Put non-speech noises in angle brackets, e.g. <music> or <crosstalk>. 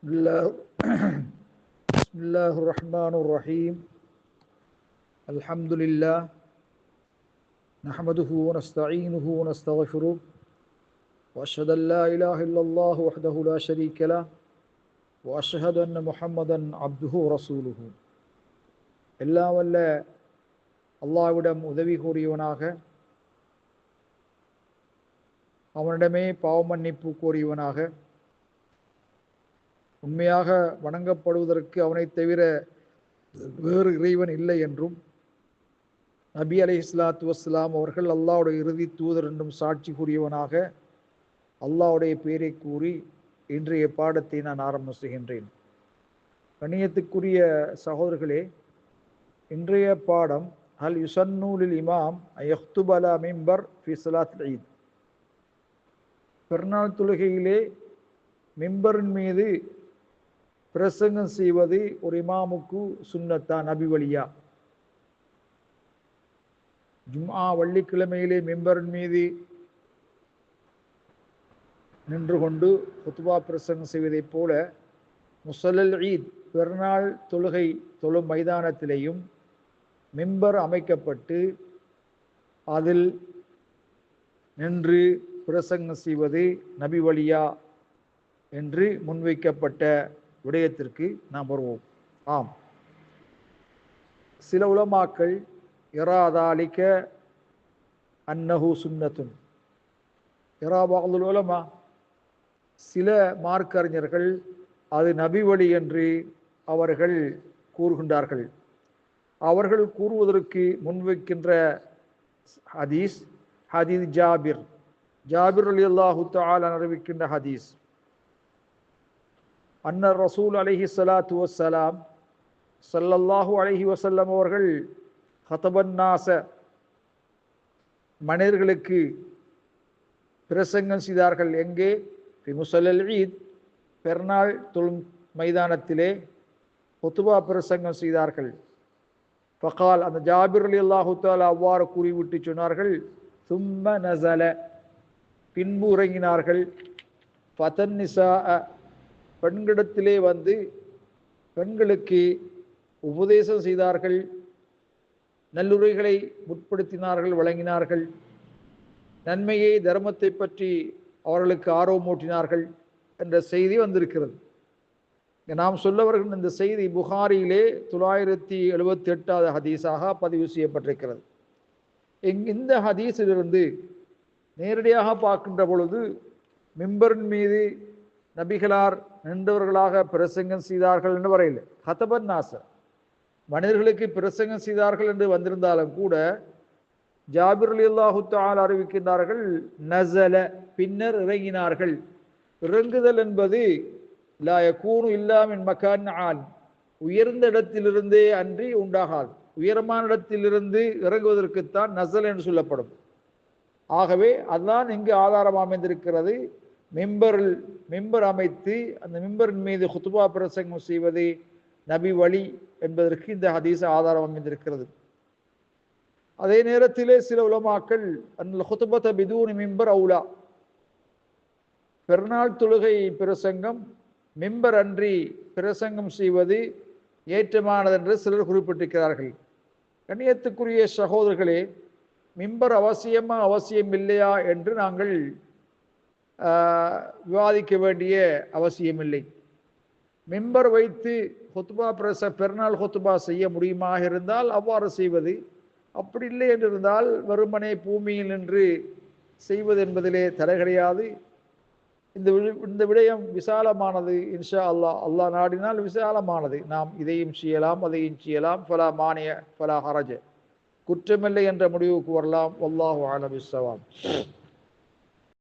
<clears throat> بسم الله الرحمن الرحيم. الحمد لله. نحمده ونستعينه ونستغفره. وأشهد أن لا إله إلا الله وحده لا شريك له. وأشهد أن محمدا عبده ورسوله. எல்லாம் வல்ல அல்லாவிடம் உதவி கூறியவனாக அவனிடமே பாவமன்னிப்பு கோரியவனாக உண்மையாக வணங்கப்படுவதற்கு அவனைத் தவிர வேறு இறைவன் இல்லை என்றும் நபி அலை இஸ்லாத்து வஸ்லாம் அவர்கள் அல்லாவுடைய இறுதி தூதர் என்றும் சாட்சி கூறியவனாக அல்லாவுடைய பெயரை கூறி இன்றைய பாடத்தை நான் ஆரம்பம் செய்கின்றேன். கணியத்துக்குரிய சகோதரர்களே இன்றைய பாடம் அல் யுசன்னூலில் இமாம் அயஹ்துபலா மிம்பர் ஃபிஸ்லாத் சலாத் ஈத் பெருநாள் தொழுகையிலே மிம்பரின் மீது பிரசங்கம் செய்வது ஒரு இமாமுக்கு சுண்ணத்தா நபி வழியா? ஜும்ஆ வள்ளிக்கிழமையிலே மெம்பரின் மீது நின்று கொண்டு குத்துபா பிரசங்கம் செய்வதைப் போல முசலல் ஈத் பெருநாள் தொழுகை தொழும் மைதானத்திலேயும் மெம்பர் அமைக்கப்பட்டு அதில் நின்று பிரசங்கம் செய்வது நபி வழியா என்று முன்வைக்கப்பட்ட விடயத்திற்கு நாம் வருவோம். ஆம். சில உலமாக்கள் இராதாலிக்க அன்னஹு சுன்னத்துன். இராபாகுல் உலமா. சில மார்க்கறிஞர்கள் அது நபி வழி என்று அவர்கள் கூறுகின்றார்கள். அவர்கள் கூறுவதற்கு முன்வைக்கின்ற ஹதீஸ் ஹதீஸ் ஜாபிர். ஜாபிர் அலி அல்லாஹு தாலன் அறிவிக்கின்ற ஹதீஸ். அன்னர் ரசூல் அலஹி சலாத்து வசலாம் சல்லல்லாஹூ அலஹி வசல்லம் அவர்கள் ஹதபன்னாச மனிதர்களுக்கு பிரசங்கம் செய்தார்கள். எங்கே? முசல்லல் ஈத். பெருநாள் தொழும் மைதானத்திலே ஒத்துபா பிரசங்கம் செய்தார்கள். ஃபகால் அந்த ஜாபிர் அலி அல்லாஹு தாலா அவ்வாறு கூறிவிட்டு சொன்னார்கள். சும்ம நசல பின்பு உறங்கினார்கள். ஃபதன்னிசா பெண்களிடத்திலே வந்து பெண்களுக்கு உபதேசம் செய்தார்கள் நல்லுரைகளை முற்படுத்தினார்கள் வழங்கினார்கள். நன்மையை தர்மத்தை பற்றி அவர்களுக்கு ஆர்வமூட்டினார்கள் என்ற செய்தி வந்திருக்கிறது. நாம் சொல்ல வருகின்ற இந்த செய்தி புகாரியிலே தொள்ளாயிரத்தி எழுபத்தி எட்டாவது ஹதீஸாக பதிவு செய்யப்பட்டிருக்கிறது. இந்த ஹதீஸிலிருந்து நேரடியாக பார்க்கின்ற பொழுது மிம்பரின் மீது நபிகளார் நின்றவர்களாக பிரசங்கம் செய்தார்கள் என்று வரையில். ஹதபன் நாசர். மனிதர்களுக்கு பிரசங்கம் செய்தார்கள் என்று வந்திருந்தாலும் கூட ஜாபிர் அலி அல்லாஹு அறிவிக்கின்றார்கள் நசல பின்னர் இறங்கினார்கள். இறங்குதல் என்பது லாய யகூனு இல்லாமின் மக்கான் ஆண் உயர்ந்த இடத்திலிருந்தே அன்றி உண்டாகாது. உயரமான இடத்திலிருந்து இறங்குவதற்குத்தான் நசல் என்று சொல்லப்படும். ஆகவே அதுதான் இங்கு ஆதாரம் அமைந்திருக்கிறது. மெம்பரில் மிம்பர் அமைத்து அந்த மிம்பரின் மீது ஹுத்துபா பிரசங்கம் செய்வது நபி வழி என்பதற்கு இந்த ஹதீஸ் ஆதாரம் அமைந்திருக்கிறது. அதே நேரத்திலே சில உலமாக்கள் அந்த ஹுத்துபத்த பிதூனி மிம்பர் அவுலா. பெருநாள் தொழுகை பிரசங்கம் மிம்பர் அன்றி பிரசங்கம் செய்வது ஏற்றமானது என்று சிலர் குறிப்பிட்டிருக்கிறார்கள். கண்ணியத்துக்குரிய சகோதரர்களே மிம்பர் அவசியமா அவசியம் இல்லையா என்று நாங்கள் விவாதிக்க வேண்டிய அவசியமில்லை. மெம்பர் வைத்து ஹொத்துபா பிரச பெருநாள் ஹொத்துபா செய்ய முடியுமாக இருந்தால் அவ்வாறு செய்வது. அப்படி இல்லை என்றிருந்தால் வெறுமனே பூமியில் நின்று செய்வது என்பதிலே தடை கிடையாது. இந்த இந்த விடயம் விசாலமானது இன்ஷா அல்லாஹ். அல்லாஹ் நாடினால் விசாலமானது. நாம் இதையும் செய்யலாம் அதையும் செய்யலாம். ஃபலா மானிய ஃபலா ஹரஜ. குற்றமில்லை என்ற முடிவுக்கு வரலாம். வல்லாஹு ஆலபிஸ்ஸவாம்